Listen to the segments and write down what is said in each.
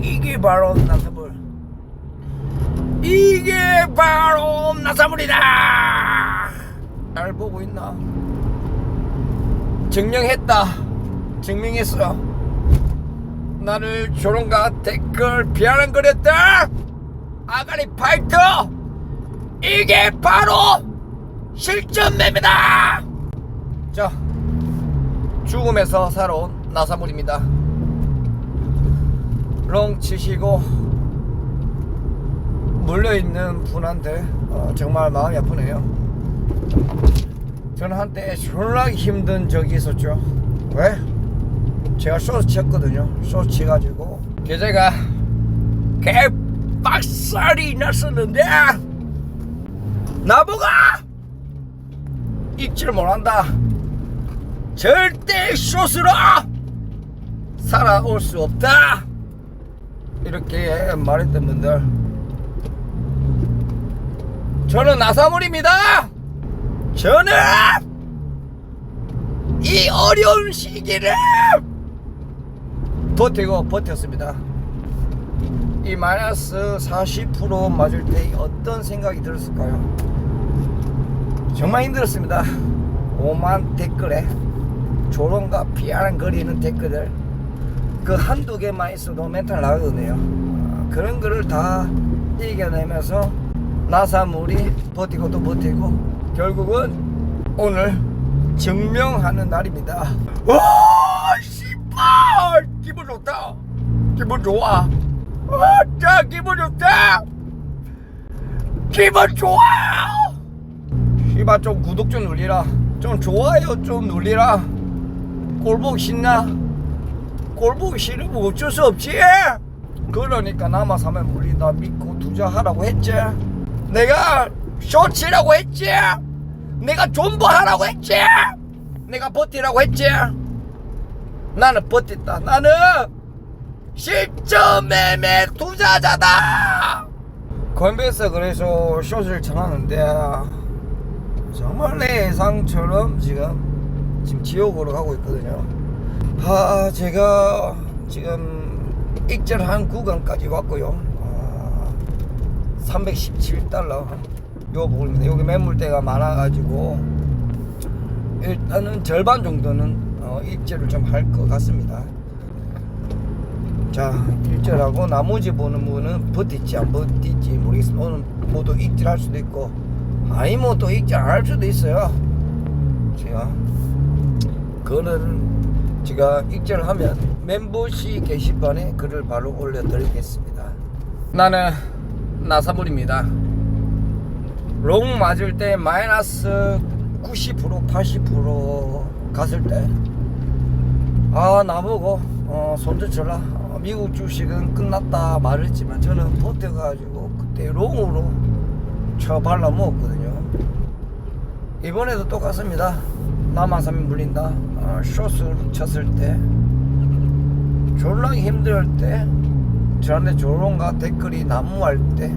이게 바로 나사물. 이게 바로 나사물이다. 잘 보고 있나? 증명했다. 증명했어. 나를 조롱과 댓글 비아냥거렸다. 아가리 파이터. 이게 바로 실전 맵이다. 자, 죽음에서 살아온 나사물입니다. 롱 치시고 물려있는 분한테 어, 정말 마음이 아프네요. 저는 한때 졸라 힘든 적이 있었죠. 왜? 제가 쇼스 쳤거든요. 쇼스 치가지고 계제가 개빡살이 났었는데 나보가 읽지를 못한다. 절대 쇼스로 살아올 수 없다. 이렇게 말했던 분들 저는 나사물입니다. 저는 이 어려운 시기를 버티고 버텼습니다. 이 마이너스 40% 맞을 때 어떤 생각이 들었을까요? 정말 힘들었습니다. 오만 댓글에 조롱과 비아냥거리는 댓글들 그 한두 개만 있어도 멘탈 나거든요. 어, 그런 거를 다 이겨내면서 나사물이 버티고 또 버티고 결국은 오늘 증명하는 날입니다. 와, 씨발! 기분 좋다. 기분 좋아. 아, 자, 기분 좋다. 기분 좋아. 씨발 좀 구독 좀 눌리라. 좀 좋아요 좀 눌리라. 꼴보기 신나. 꼴보기 싫으면 어쩔 수 없지. 그러니까 남아 사면 물린다 믿고 투자하라고 했지. 내가 쇼치라고 했지. 내가 존버하라고 했지. 내가 버티라고 했지. 나는 버텼다. 나는 실전 매매 투자자다. 건배에서 그래서 숏을 쳐놨는데 정말 내 예상처럼 지금 지금 지옥으로 가고 있거든요. 아 제가 지금 익절한 구간까지 왔고요. 아, 317달러 요 부분입니다. 여기 매물대가 많아가지고 일단은 절반 정도는 어, 익절을 좀 할 것 같습니다. 자, 일절하고 나머지 보는 분은 버틸지 안 버틸지 모르겠습니다. 오늘 모두 익절할 수도 있고 아니면 또 익절 안할 수도 있어요. 제가 그거는 제가 익절을 하면 멤버십 게시판에 글을 바로 올려드리겠습니다. 나는 나사물입니다. 롱 맞을 때 마이너스 90% 80% 갔을 때 아 나보고 어, 손절 쳐라 어, 미국 주식은 끝났다 말했지만 저는 버텨가지고 그때 롱으로 쳐 발라 먹었거든요 이번에도 똑같습니다 남아삼이 물린다 어, 숏을 쳤을 때 졸라 힘들 때 저한테 조롱과 댓글이 난무할 때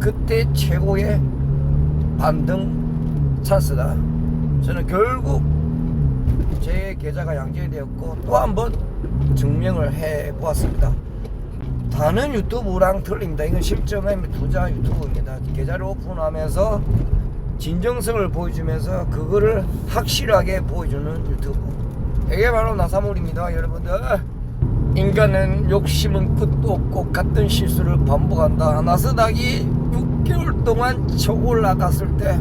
그때 최고의 반등 찬스다 저는 결국 제 계좌가 양질이 되었고 또 한 번 증명을 해 보았습니다. 다른 유튜브랑 틀립니다. 이건 실전의 투자 유튜브입니다. 계좌를 오픈하면서 진정성을 보여주면서 그거를 확실하게 보여주는 유튜브. 이게 바로 나사물입니다, 여러분들. 인간은 욕심은 끝도 없고 같은 실수를 반복한다. 나스닥이 6개월 동안 쳐 올라갔을 때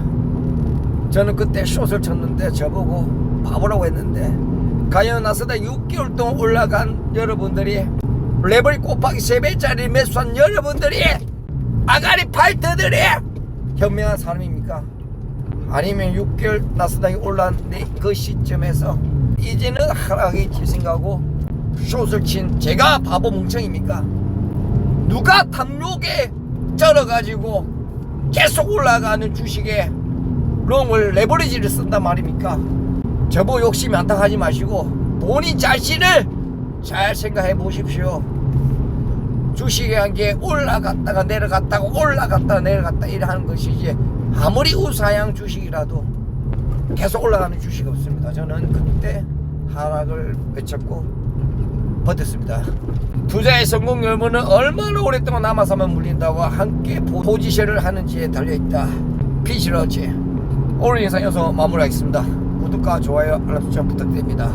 저는 그때 숏을 쳤는데 저보고 바보라고 했는데 과연 나스닥 6개월 동안 올라간 여러분들이 레벨 곱하기 3배짜리 매수한 여러분들이 아가리 파이터들이 현명한 사람입니까? 아니면 6개월 나스닥이 올라간 그 시점에서 이제는 하락이 질생가고 숏을 친 제가 바보 뭉청입니까? 누가 탐욕에 쩔어가지고 계속 올라가는 주식에 롱을 레버리지를 쓴단 말입니까? 저보 욕심 많다 하지 마시고 본인 자신을 잘 생각해 보십시오. 주식이란 게 올라갔다가 내려갔다가 올라갔다가 내려갔다 이래 하는 것이지 아무리 우사양 주식이라도 계속 올라가는 주식 없습니다. 저는 그때 하락을 외쳤고 버텼습니다. 투자의 성공 여부는 얼마나 오랫동안 남아서만 물린다고 함께 포- 포지션을 하는지에 달려있다. 피시러지. 오늘 영상 여기서 마무리하겠습니다. 구독과 좋아요, 알람 설정 부탁드립니다.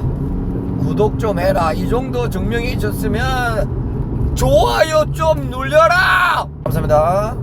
구독 좀 해라. 이 정도 증명이 있었으면 좋아요 좀 눌려라. 감사합니다.